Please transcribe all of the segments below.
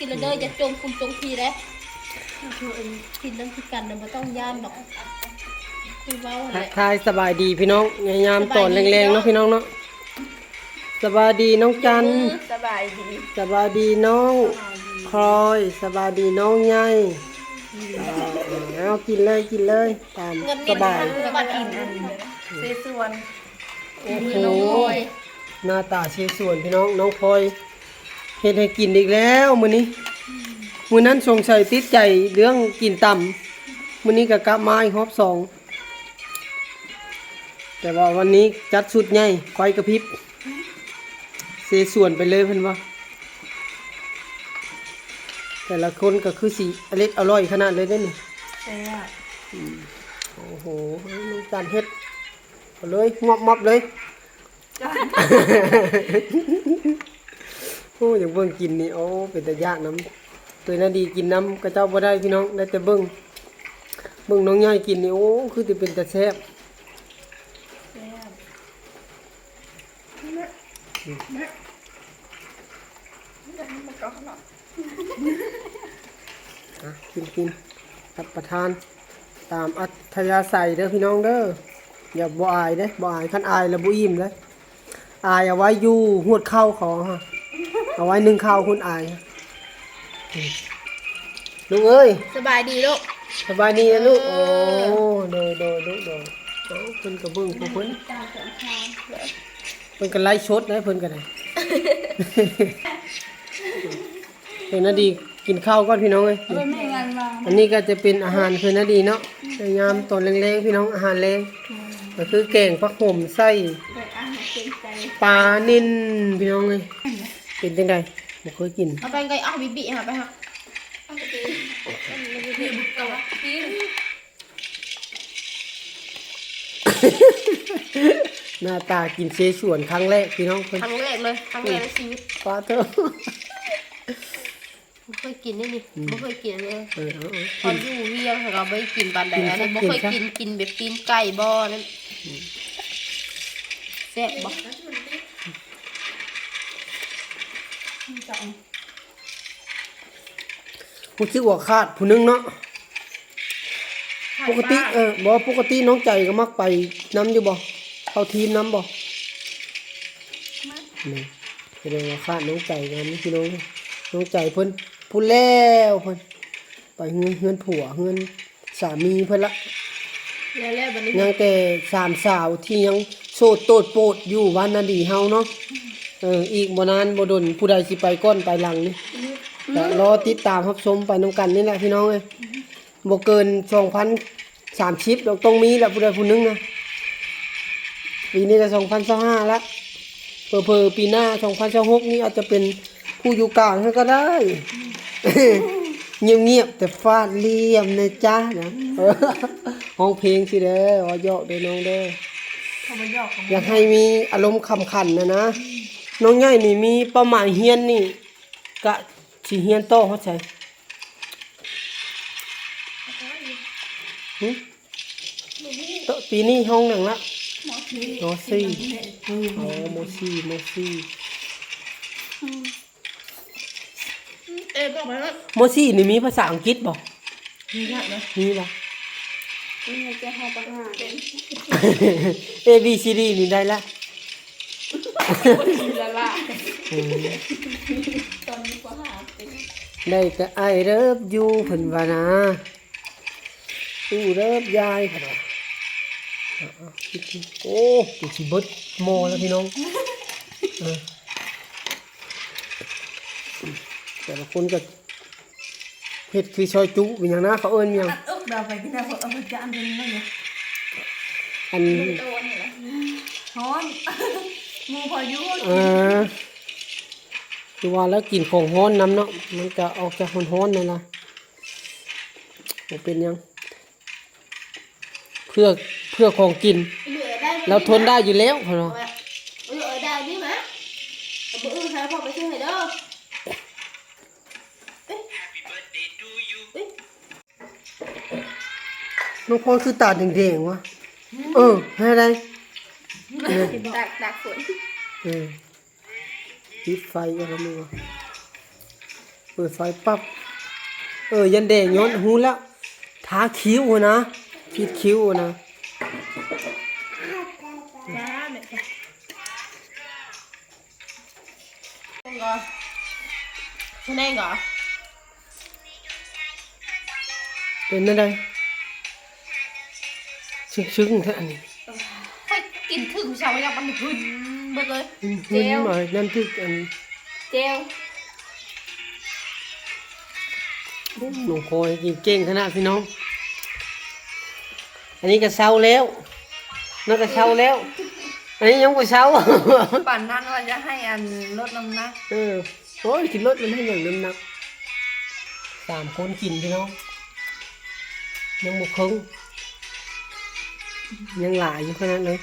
กินแล้วเด้ออย่าจมคุณจงพีเด้คือเองกินน้ำคือกันน่ะบ่ต้องย่านดอกคือเว้าหั่นแหทัละกทายสบายดีพี่น้องยามตอนแรงๆเนาะ พี่น้องเนาะสบายดีน้องจันทร์สบายดีสบายดีน้องคลอยสบายดีน้องใหญ่เอากินเลยกินเลยตามเงินสนี่บายสบายกินอันเซส่วนโอ้มือโหน้องพลอยหน้าตาเชส่วนพี่น้องน้องพลอย เฮ็ดให้กินอีกแล้วมื้อนี้มื้อนั้นสงสัยติดใจเรื่องกินต่ำมื้อนี้ก็กลับมาอีกรอบสองแต่ว่าวันนี้จัดสุดใหญ่ไฟกระพริบเสส่วนไปเลยเพิ่นว่า แต่ละคนก็คือสีอเล็ดอร่อยขนาดเลยได้อนี่ใช่อะโอ้โหน้องการเฮ็ดเลยงอบมอบเลย อ้ยอย่างเบิ่งกินนี่โอ้เป็นตะยากน้ำตัวน่าดีกินน้ำกระเจ้าบ่ได้พี่น้องได้แต่เบิ่งเบิ่งน้องย่อยกินนี่โอ้คือสิเป็นตะแซ่บอะกินกินรับประทานตามอัธยาศัยเด้อพี่น้องเด้ออย่าบ่อายเด้บ่อายคันอายแล้วบ่อิ่มเลยอายเอาไว้อยู่หวดเข้าเขอฮะ เอาไว้นึ่งข้าวคุณอายอืมลูกเอ้ยสบายดีลูกสบายดีนะลูกโอ้โดยโดยโดยโดยเอาเพิ่นก็เบิ่งพวกเพิ่นเพิ่นก็ไล่ชดนะเพิ่นก็ได้เพิ่นน่ะดีกินข้าวก่อนพี่น้องเอ้ยไม่งานมาอันนี้ก็จะเป็นอาหารเพิ่นน่ะดีเนาะในยามตอนแรงๆพี่น้องอาหารแรงก็คือแกงผักห่มไส้แต่อาหารเต็มใจปลานิ่นพี่น้องเอ้ย เป็นจังไดบ่เคยกินเอาไปไงเอาบิบิหาไปฮะเอาไปตีนี่บุกเก่าตีหน้าตากินเชชวนครั้งแรกพี่น้องเพิ่นครั้งแรกเลยครั้งแรกในชีวิตปลาเถอะไม่เคยกินนี่นี่ไม่เคยกินเลยเออเอาตอนอยู่เวียงเราไม่กินปันใดอันนี้ไม่เคยกินกินแบบตีนไก่บ่อนั่นแซ่บบ่ ๆผู้ชื่อว่าขาดผู้หนึงเนาะปกติเออบ่ปกติน้องใจก็มักไปน้ำอยู่บ่เข้าทีมน้ำบ่นี่แสดงว่าขาดน้องใจกันพี่น้องน้องใจเพิ่นพูดแล้วเพิ่นไปเฮือนเฮือนผัวเฮือนสามีเพิ่นละแล้วแล้ววันนี้ยังแต่สามสาวที่ยังโสดโตดโปดอยู่วันนาดีเฮาเนาะ เอออีกบ่นานบ่ดนผู้ใดสิไปก้อนไปหลังนี่แต่รอติดตามรับชมไปนํกันนี่แหละพี่น้องเอ้ยบ่เกิน2030ดอกต้องมีแหละผู้ใดผู้หนึงนะปีนี้ก็2025ละเผลอๆปีหน้า 2026 นี่อาจจะเป็นผู้อยู่กลางให้ก็ได้ เงียบๆแต่ฟาดเลี่ยมนะจ๊ะนะเออห้องเพลงสิเด้อว่าเยาะเด้อน้องเด้อเขามาหยอกกันอยากให้มีอารมณ์คำขันนะนะ น้องใหญ่นี่มีเป้าหมายเฮียนนี่กะสิเฮียนโตเขาใช่หึโตปีนี้ห้องหนึ่งละมอสี่อ๋อมอสี่มอสี่เอ๊ะบอกไปว่ามอสี่นี่มีภาษาอังกฤษบ่มียากนะมีบ่นี่จะหาปัญหาเป็น A B C D นี่ได้ละ คนทีละล่ะอืมตอนนี้ก็หาเป็นได้แต่ไอเริบอยู่เพิ่นว่านะอู้เริบยายเพิ่นว่าเอาเอาคิดดูโอ้กูสิเบิดหมอแล้วพี่น้องเออแต่ละคนก็เฮ็ดคือซอยจุเป็นหยังนะเขาเอิ้นหยังเอ๊ะเราไปที่ไหนเขาเอาไปจานเป็นนั่นเนี่ยอันตัวนี่แหละฮ้อน มูพายุเออคือว่าแล้วกินของฮ้อนน้ำเนาะมันจะออกจากฮ้อนๆนั่นล่ะบ่เป็นหยัง เพื่อเพื่อของกิน เหลือได้เราทนได้อยู่แล้วพอเนาะเหลือได้นี่ไหมเอาไปอื้อหาพ่อไปช่วยเด้อน้องพลคือตาแดงๆวะเออให้ได้ เออดักดักฝนเออปิดไฟกันแล้วมึงวะเอปิดไฟปั๊บ เออ ยันแดงย้อนหูแล้ว ทาคิ้วนะคิดคิ้วนะจ้าแม่จ้ะต้องก่อนคุณแน่ก่อนเป็นอะไรซึ้งๆแท้อันนี้ให้ กินถึงเช้ายังมันหึนหมดเลยหึ่เจนลๆหน่อยนั่นคืออันเจลหนูคอยกินเก่งขนาดพี่น้อง อันนี้ก็เช้าแล้วนั่นก็เช้าแล้ว อันนี้ยังบ่เช้าปั่นนั้นว่าจะให้อันลดน้ำหนักเออโอ้ยกินรถมันให้อย่างน้ำหนักสามคนกินพี่น้องยังบกครึ่งยังหลายอยู่ขนาดเลย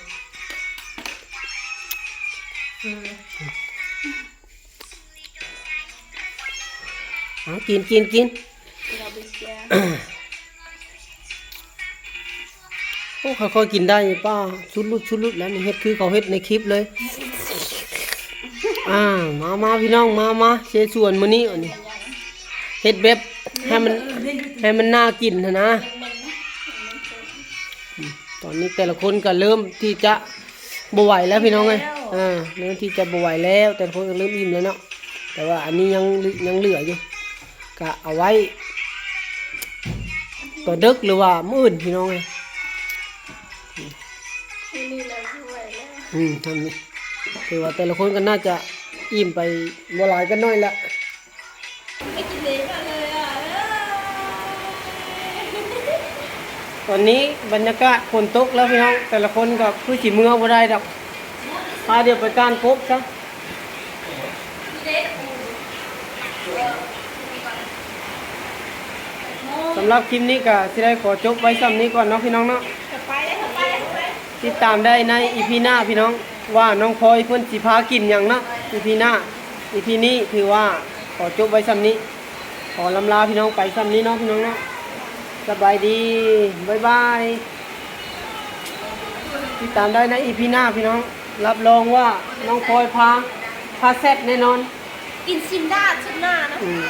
เอากินกินกินเราไปเจลโอ้ค่อยๆกินได้ป้าชุดลุดชุดลุดแล้วนี่เฮ็ดคือเขาเฮ็ดในคลิปเลย อ่ามามาพี่น้องมามาเชส่วนมื้อนี้อันนี้เฮ็ดแบบให้มันให้มันน่ากินนะนะ ตอนนี้แต่ละคนก็เริ่มที่จะบ่ไหวแล้วพี่น้องเอ้ย อ่าเริ่มที่จะบ่ไหวแล้ว แต่ละคนก็เริ่มอิ่มแล้วเนาะแต่ว่าอันนี้ยังยังเหลืออยู่ก็เอาไว้ต่อดึกหรือว่ามื้ออื่นพี่น้องเอ้ยนี่เราช่วยแล้วอืมทำนี่คือว่าแต่ละคนก็น่าจะอิ่มไปบ่หลายกันน้อยละไม่กินเลยมาเลยอะตอนนี้บรรยากาศฝนตกแล้วพี่น้องแต่ละคนก็คือสิเมื่อบ่ได้ดอก พาเดี๋ยวไปการพบซะสำหรับคลิปนี้ก็สิได้ขอจบไว้ซ้ำนี้ก่อนเนาะพี่น้องเนาะติดตามได้ในอีพีหน้าพี่น้องว่าน้องพลอยเพิ่อนสิพากินหยังเนาะอีพีหน้าอีพีนี้ถือว่าขอจบไว้ซ้ำนี้ ขอลำลาพี่น้องไปซ้ำนี้เนาะพี่น้องเนาะสบายดีบ๊ายบายติดตามได้ในอีพีหน้าพี่น้อง รับรองว่าน้องพลอยพาพาแซ่บแน่นอน กินซิมด้าชิมหน้านะอืม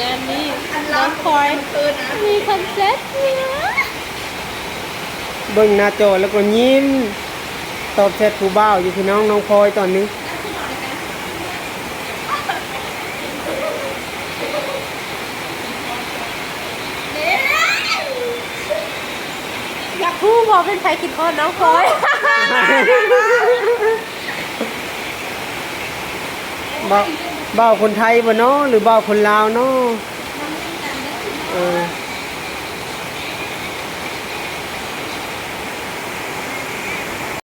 งานนี้น้องคอยมีคอนเซ็ปต์เนี่ย เบิ่งหน้าจอแล้วก็ยิ้ม ตอบแชทผู้บ่าวอยู่พี่น้องน้องพลอยตอนนี้อยากพูดพอเป็นใครคิดอ้อนน้องคอยบ่าวบ่าวคนไทยบ่เนาะหรือบ่าวคนลาวเนาะ